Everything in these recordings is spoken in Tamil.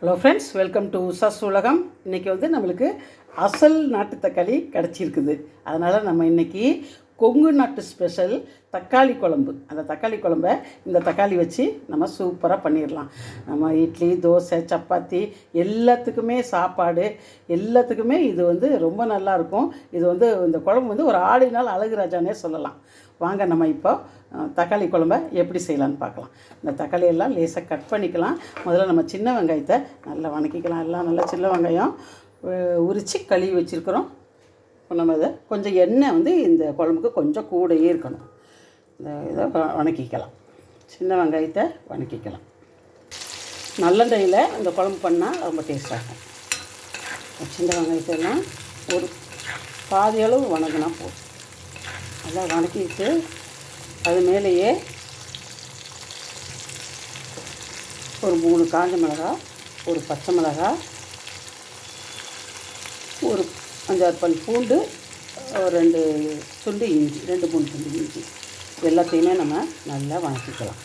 Hello friends welcome to Usha's உலகம் இன்றைக்கி வந்து நம்மளுக்கு அசல் நாட்டு தக்காளி கிடச்சிருக்குது. அதனால் நம்ம இன்றைக்கி கொங்கு நாட்டு ஸ்பெஷல் தக்காளி குழம்பு. அந்த தக்காளி குழம்ப இந்த தக்காளி வச்சு நம்ம சூப்பராக பண்ணிடலாம். நம்ம இட்லி தோசை சப்பாத்தி எல்லாத்துக்குமே சாப்பாடு எல்லாத்துக்குமே இது வந்து ரொம்ப நல்லாயிருக்கும் இது வந்து இந்த குழம்பு வந்து ஒரு ஆடினால் அழகு ராஜானே சொல்லலாம். வாங்க நம்ம இப்போ தக்காளி குழம்ப எப்படி செய்யலாம்னு பார்க்கலாம். இந்த தக்காளியெல்லாம் லேசாக கட் பண்ணிக்கலாம். முதல்ல நம்ம சின்ன வெங்காயத்தை நல்லா வணக்கிக்கலாம். எல்லாம் நல்லா சின்ன வெங்காயம் உரித்து கழுவி வச்சுருக்குறோம். இப்போ நம்ம இதை கொஞ்சம் எண்ணெய் வந்து இந்த குழம்புக்கு கொஞ்சம் கூடயே இருக்கணும். இந்த இதை வ- வணக்கிக்கலாம். சின்ன வெங்காயத்தை வணக்கிக்கலாம். நல்லெண்ணெயில் இந்த குழம்பு பண்ணால் ரொம்ப டேஸ்டாக இருக்கும் சின்ன வெங்காயத்தை எல்லாம் ஒரு பாதி அளவு வணங்கினா போதும். நல்லா வணக்கிட்டு அது மேலேயே ஒரு மூணு காஞ்ச மிளகாய் ஒரு பச்சை மிளகாய் ஒரு அஞ்சாறு பல் பூண்டு ஒரு ரெண்டு துண்டு இஞ்சி ரெண்டு மூணு துண்டு இஞ்சி. எல்லாத்தையுமே நம்ம நல்லா வணக்கிக்கலாம்.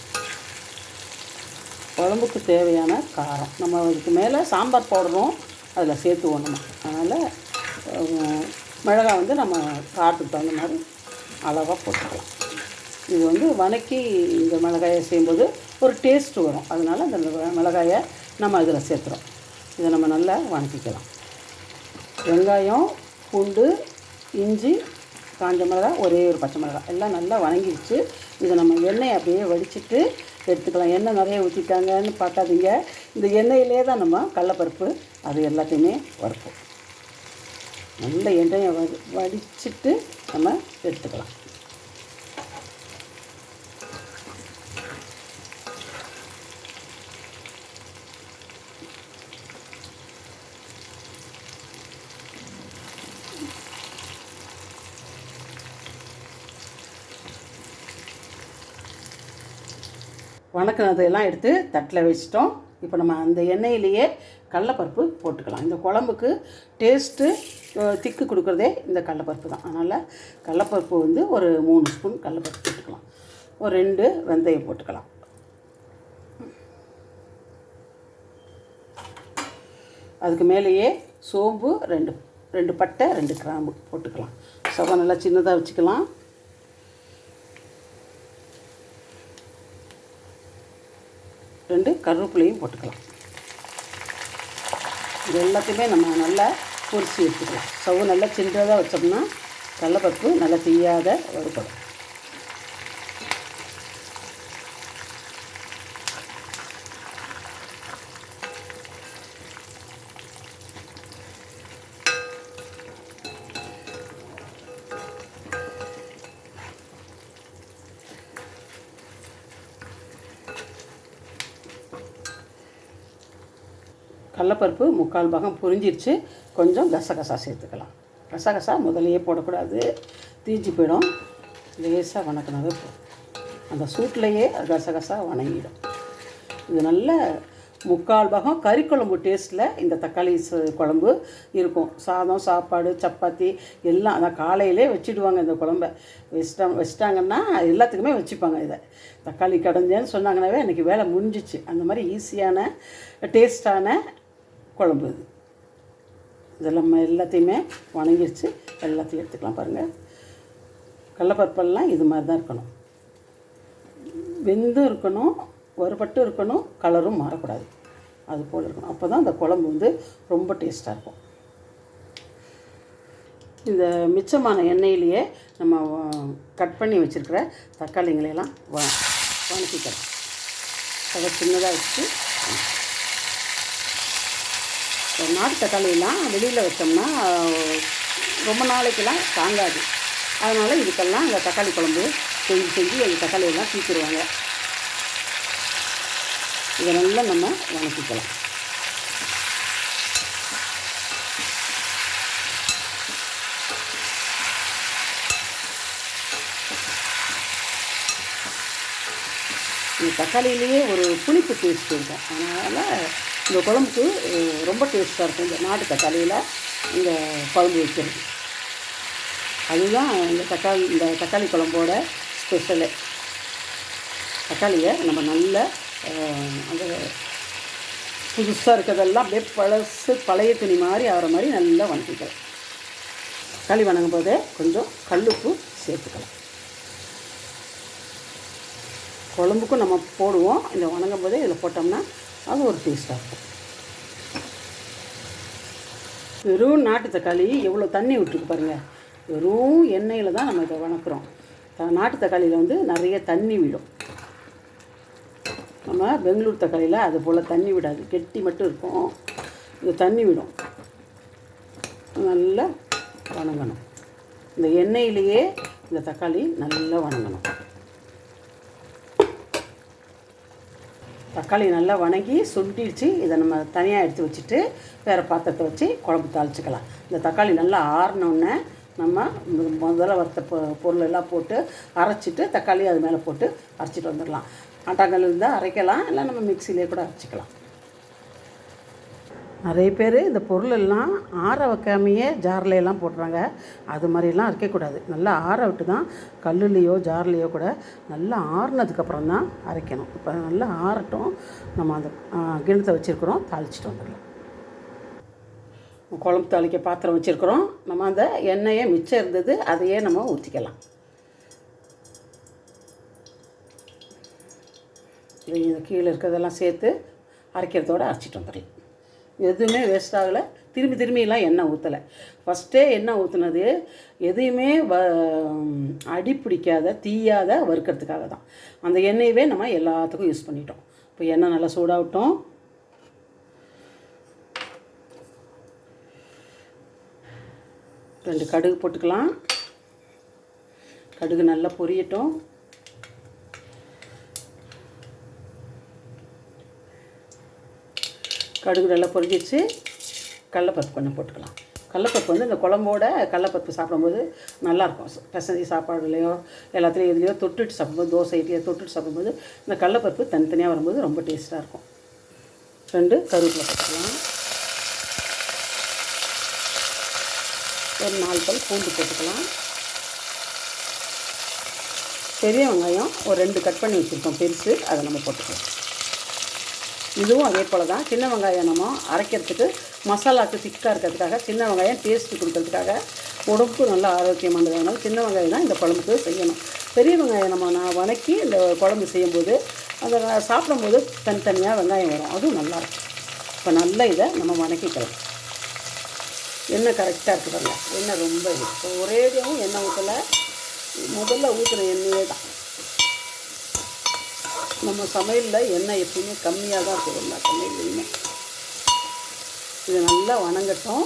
குழம்புக்கு தேவையான காரம். நம்ம அதுக்கு மேலே சாம்பார் போடுறோம் அதில் சேர்த்துவோம் நம்ம. அதனால் மிளகாய் வந்து நம்ம காரத்துக்கு தகுந்த மாதிரி அளவாக போட்டுக்கலாம். இது வந்து வணக்கி இந்த மிளகாயை செய்யும்போது ஒரு டேஸ்ட் வரும். அதனால் அந்த மிளகாயை நம்ம இதில் சேர்த்துறோம். இதை நம்ம நல்லா வணக்கிக்கலாம். வெங்காயம் பூண்டு இஞ்சி காஞ்ச மிளகாய் ஒரே ஒரு பச்சை மிளகாய். எல்லாம் நல்லா வணங்கிடுச்சு. இதை நம்ம எண்ணெயை அப்படியே வடிச்சிட்டு எடுத்துக்கலாம். எண்ணெய் நிறைய ஊற்றிட்டாங்கன்னு பார்க்காதீங்க. இந்த எண்ணெயிலே தான் நம்ம கடலப்பருப்பு அது எல்லாத்தையுமே வறுப்போம். நல்ல எண்ணெயை வடிச்சிட்டு நம்ம எடுத்துக்கலாம். வணக்கினதையெல்லாம் எடுத்து தட்டில் வச்சிட்டோம். இப்போ நம்ம அந்த எண்ணெயிலேயே கடலப்பருப்பு போட்டுக்கலாம். இந்த குழம்புக்கு டேஸ்ட்டு திக்கு கொடுக்குறதே இந்த கடலப்பருப்பு தான். அதனால் கடலப்பருப்பு வந்து ஒரு மூணு ஸ்பூன் கடலப்பருப்பு போட்டுக்கலாம். ஒரு ரெண்டு வெந்தயம் போட்டுக்கலாம். அதுக்கு மேலேயே சோம்பு ரெண்டு ரெண்டு பட்டை ரெண்டு கிராம்பு போட்டுக்கலாம். சவா நல்லா சின்னதாக வச்சுக்கலாம். ரெண்டு கருவேப்பிலையும் போட்டுக்கலாம். இது எல்லாத்தையுமே நம்ம நல்லா பொரிச்சு எடுத்துக்கலாம். ஸ்டவ் நல்லா சின்னதாக வச்சோம்னா கடலப்பருப்பு நல்லா தீயாத வறுப்படும் கடலப்பருப்பு முக்கால் பாகம் புரிஞ்சிருச்சு. கொஞ்சம் கசகசா சேர்த்துக்கலாம். கசகசா முதலையே போடக்கூடாது. தீஞ்சு போயிடும். லேசாக வணக்கினாவே போதும். அந்த சூட்லேயே கசகசா வணங்கிடும். இது நல்ல முக்கால் பாகம் கறிக்குழம்பு டேஸ்ட்டில் இந்த தக்காளி குழம்பு இருக்கும். சாதம் சாப்பாடு சப்பாத்தி எல்லாம் அதான் காலையிலே வச்சுடுவாங்க இந்த குழம்ப. வச்சிட்டா வச்சிட்டாங்கன்னா எல்லாத்துக்குமே வச்சுப்பாங்க இதை. தக்காளி கடைஞ்சேன்னு சொன்னாங்கன்னாவே அன்றைக்கி வேலை முடிஞ்சிச்சு. அந்த மாதிரி ஈஸியான டேஸ்டான குழம்பு இது. இதெல்லாம் எல்லாத்தையுமே வணங்கிடுச்சு எல்லாத்தையும் எடுத்துக்கலாம் பாருங்கள் கடலப்பருப்பெல்லாம் இது மாதிரி தான் இருக்கணும். வெந்தும் இருக்கணும் வறுபட்டும் இருக்கணும் கலரும் மாறக்கூடாது. அது போல் இருக்கணும். அப்போ தான் அந்த குழம்பு வந்து ரொம்ப டேஸ்ட்டாக இருக்கும். இந்த மிச்சமான எண்ணெயிலேயே நம்ம கட் பண்ணி வச்சுருக்கிற தக்காளிங்களையெல்லாம் வ வணக்கிக்கலாம். அதை சின்னதாக வச்சு இந்த நாட்டு தக்காளியெல்லாம் வெளியில் வச்சோம்னா ரொம்ப நாளைக்கெல்லாம் தாங்காது. அதனால் இதுக்கெல்லாம் அந்த தக்காளி குழம்பு செஞ்சு செஞ்சு அந்த தக்காளியெல்லாம் தீக்கிடுவாங்க இதை நல்லா நம்ம வணக்கிக்கலாம். இந்த தக்காளியிலேயே ஒரு புளிப்பு டேஸ்ட் இருக்கும் அதனால் இந்த குழம்புக்கு ரொம்ப டேஸ்ட்டாக இருக்கும். இந்த நாட்டு தக்காளியில் இந்த குழம்பு வைக்கிறது. அதுதான் இந்த தக்காளி இந்த தக்காளி குழம்போட ஸ்பெஷலு தக்காளியை நம்ம நல்ல அந்த புதுசாக இருக்கிறதெல்லாம் அப்படியே பழசு பழைய துணி மாதிரி ஆகிற மாதிரி நல்லா வணக்கிக்கலாம். தக்காளி வணங்கும் போதே கொஞ்சம் கல்லுப்பு சேர்த்துக்கலாம். குழம்புக்கும் நம்ம போடுவோம். இந்த வணங்கும் போதே இதில் போட்டோம்னா அது ஒரு டேஸ்ட்டாக இருக்கும். வெறும் நாட்டு தக்காளி எவ்வளோ தண்ணி விட்டுருக்கு பாருங்கள் வெறும் எண்ணெயில் தான் நம்ம இதை வணக்குறோம். நாட்டு தக்காளியில் வந்து நிறைய தண்ணி விடும் நம்ம பெங்களூர் தக்காளியில் அது போல் தண்ணி விடாது. கெட்டி மட்டும் இருக்கும். இது தண்ணி விடும். நல்லா வணங்கணும். இந்த எண்ணெயிலேயே இந்த தக்காளி நல்லா வணங்கணும். தக்காளி நல்லா வணங்கி சுண்டிடுச்சு இதை நம்ம தனியாக எடுத்து வச்சுட்டு வேறு பாத்திரத்தை வச்சு குழம்பு தாளிச்சுக்கலாம். இந்த தக்காளி நல்லா ஆறினோடனே நம்ம முதல்ல வறுத்த பொ- பொருள் எல்லாம் போட்டு அரைச்சிட்டு தக்காளி அது மேலே போட்டு அரைச்சிட்டு வந்துடலாம். ஆட்டாங்கல் இருந்தால் அரைக்கலாம் இல்லை நம்ம மிக்சிலே கூட அரைச்சிக்கலாம். நிறைய பேர் இந்த பொருளெல்லாம் ஆற வைக்காமையே ஜாரில் எல்லாம் போடுறாங்க. அது மாதிரிலாம் அரைக்கக்கூடாது. நல்லா ஆற விட்டு தான் கல்லுலேயோ ஜார்லேயோ கூட நல்லா ஆறுனதுக்கப்புறம் தான் அரைக்கணும். இப்போ நல்லா ஆறட்டும். நம்ம அந்த கிணத்தை வச்சுருக்குறோம். தாளிச்சிட்டு வந்துடலாம். குழம்பு தாளிக்க பாத்திரம் வச்சுருக்குறோம். நம்ம அந்த எண்ணெயை மிச்சம் இருந்தது அதையே நம்ம ஊற்றிக்கலாம் இது கீழே இருக்கிறதெல்லாம் சேர்த்து அரைக்கிறதோட அரைச்சிட்டு வந்துடலாம். எதுவுமே வேஸ்ட் ஆகலை. திரும்பி திரும்பிலாம் எண்ணெய் ஊற்றலை ஃபஸ்ட்டே எண்ணெய் ஊற்றுனது எதையுமே வ அடி பிடிக்காத தீயாத வறுக்கிறதுக்காக தான். அந்த எண்ணெயவே நம்ம எல்லாத்துக்கும் யூஸ் பண்ணிட்டோம். இப்போ எண்ணெய் நல்லா சூடாகட்டும். ரெண்டு கடுகு போட்டுக்கலாம். கடுகு நல்லா பொரியட்டும். கடுகு நல்லா பொரிஞ்சிச்சு கடலப்பருப்பு கொஞ்சம் போட்டுக்கலாம். கடலப்பருப்பு வந்து இந்த குழம்போட கடலப்பருப்பு சாப்பிடும்போது நல்லாயிருக்கும். பெசஞ்சி சாப்பாடுலையோ எல்லாத்துலேயும் எதுலேயோ தொட்டுட்டு சாப்பிடும்போது தோசை இட்லியோ தொட்டுட்டு சாப்பிடும்போது இந்த கடலப்பருப்பு தனித்தனியாக வரும்போது ரொம்ப டேஸ்ட்டாக இருக்கும். ரெண்டு கருவேப்பிலை போட்டுக்கலாம். ஒரு நாலு பல் பூண்டு போட்டுக்கலாம். பெரிய வெங்காயம் ஒரு ரெண்டு கட் பண்ணி வச்சுருக்கோம். பெருசு அதை நம்ம போட்டுக்கலாம். இதுவும் அதே போல் தான் சின்ன வெங்காயம் நம்ம அரைக்கிறதுக்கு மசாலாக்கு திக்காக இருக்கிறதுக்காக சின்ன வெங்காயம் டேஸ்ட்டு கொடுக்கறதுக்காக உடம்புக்கு நல்லா ஆரோக்கியமானதுனால சின்ன வெங்காயம் தான் இந்த குழம்புக்கு செய்யணும். பெரிய வெங்காயம் நம்ம நான் வணக்கி இந்த குழம்பு செய்யும்போது அதை சாப்பிடும்போது தனித்தனியாக வெங்காயம் வரும். அதுவும் நல்லாயிருக்கும் இப்போ நல்லா இதை நம்ம வணக்கிக்கலாம். எண்ணெய் கரெக்டாக இருக்குது பாருங்க. எண்ணெய் ரொம்ப இது. இப்போ ஒரேடியாவும் எண்ணெய் ஊற்றலை முதல்ல ஊற்றின எண்ணெயே தான். நம்ம சமையலில் எண்ணெய் எப்பயுமே கம்மியாக தான் இருக்கும். எல்லா சமையல்லையுமே. இது நல்லா வணங்கட்டும்.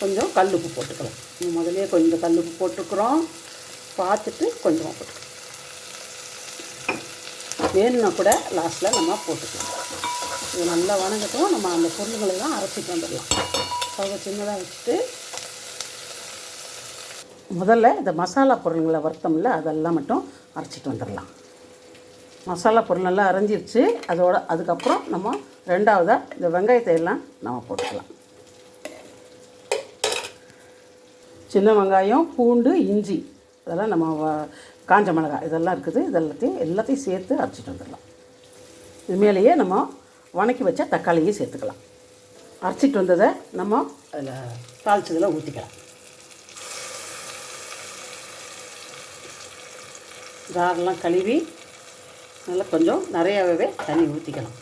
கொஞ்சம் கல்லுப்பு போட்டுக்கலாம். நம்ம முதல்லயே கொஞ்சம் கல்லுப்பு போட்டுக்கிறோம். பார்த்துட்டு கொஞ்சமாக போட்டுக்கலாம். வேணும்னா கூட லாஸ்ட்டில் நம்ம போட்டுக்கலாம். இது நல்லா வணங்கட்டும். நம்ம அந்த பொருள்களெல்லாம் அரைச்சிட்டு வந்துடலாம். அவங்க சின்னதாக வச்சுட்டு. முதல்ல இந்த மசாலா பொருளுங்களை வறுத்தோம்ல அதெல்லாம் மட்டும் அரைச்சிட்டு வந்துடலாம். மசாலா பொருள் நல்லா அரைஞ்சிருச்சு. அதோட அதுக்கப்புறம் நம்ம ரெண்டாவதாக இந்த வெங்காயத்தை எல்லாம் நம்ம போட்டுக்கலாம். சின்ன வெங்காயம் பூண்டு இஞ்சி இதெல்லாம் நம்ம காஞ்ச மிளகாய் இதெல்லாம் இருக்குது. இதெல்லாத்தையும் எல்லாத்தையும் சேர்த்து அரைச்சிட்டு வந்துடலாம். இது மேலேயே நம்ம வணக்கி வச்ச தக்காளியும் சேர்த்துக்கலாம். அரைச்சிட்டு வந்ததை நம்ம அதில் தாளிச்சதில் ஊற்றிக்கலாம் ஜாரெல்லாம் கழுவி நல்லா கொஞ்சம் நிறையாவே தண்ணி ஊற்றிக்கலாம்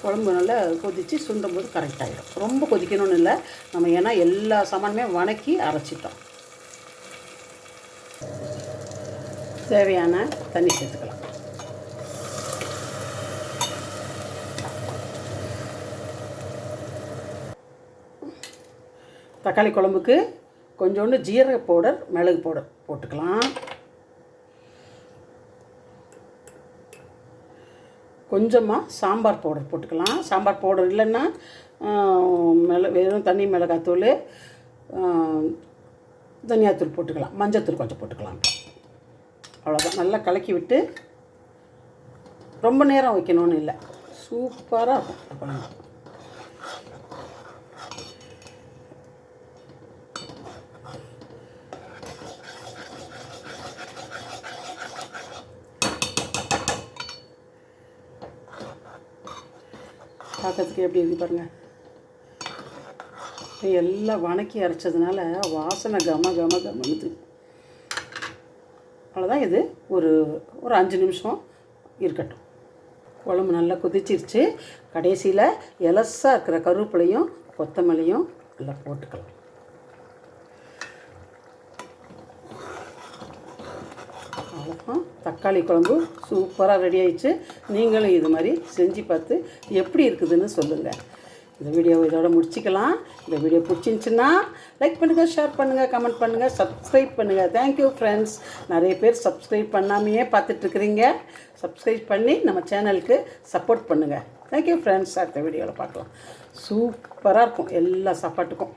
குழம்பு நல்லா கொதித்து சுண்டும் போது கரெக்டாகிடும் ரொம்ப கொதிக்கணும்னு இல்லை. நம்ம ஏன்னா எல்லா சாமானுமே வணக்கி அரைச்சிட்டோம். தேவையான தண்ணி சேர்த்துக்கலாம். தக்காளி குழம்புக்கு கொஞ்சோண்டு ஜீரக பவுடர் மிளகு பவுடர் போட்டுக்கலாம். கொஞ்சமாக சாம்பார் பவுடர் போட்டுக்கலாம். சாம்பார் பவுடர் இல்லைன்னா மிள வெறும் தண்ணி மிளகாத்தூள் தனியாத்தூள் போட்டுக்கலாம். மஞ்சத்தூள் கொஞ்சம் போட்டுக்கலாம். அவ்வளோதான் நல்லா கலக்கி விட்டு ரொம்ப நேரம் வைக்கணும்னு இல்லை. சூப்பராக இருக்கும். பார்க்கறதுக்கு எப்படி இருக்கு பாருங்கள் எல்லாம் வணக்கி அரைச்சதுனால வாசனை கம கம கமனுது அவ்வளோதான் இது. ஒரு ஒரு அஞ்சு நிமிஷம் இருக்கட்டும். குழம்பு நல்லா கொதிச்சிருச்சு. கடைசியில் எலசாக இருக்கிற கருவேப்பிலையும் கொத்தமல்லியும் நல்லா போட்டுக்கலாம் அவ்வளோதான் தக்காளி குழம்பு சூப்பராக ரெடி ஆயிடுச்சு. நீங்களும் இது மாதிரி செஞ்சு பார்த்து எப்படி இருக்குதுன்னு சொல்லுங்கள் இந்த வீடியோவை இதோட முடிச்சிக்கலாம். இந்த வீடியோ பிடிச்சிருந்துச்சின்னா லைக் பண்ணுங்கள் ஷேர் பண்ணுங்கள் கமெண்ட் பண்ணுங்கள் சப்ஸ்கிரைப் பண்ணுங்கள் தேங்க்யூ ஃப்ரெண்ட்ஸ் நிறைய பேர் சப்ஸ்கிரைப் பண்ணாமையே பார்த்துட்ருக்குறீங்க. சப்ஸ்கிரைப் பண்ணி நம்ம சேனலுக்கு சப்போர்ட் பண்ணுங்கள் தேங்க்யூ ஃப்ரெண்ட்ஸ் அடுத்த வீடியோவில் பார்க்கலாம். சூப்பராக இருக்கும். எல்லா சாப்பாட்டுக்கும்.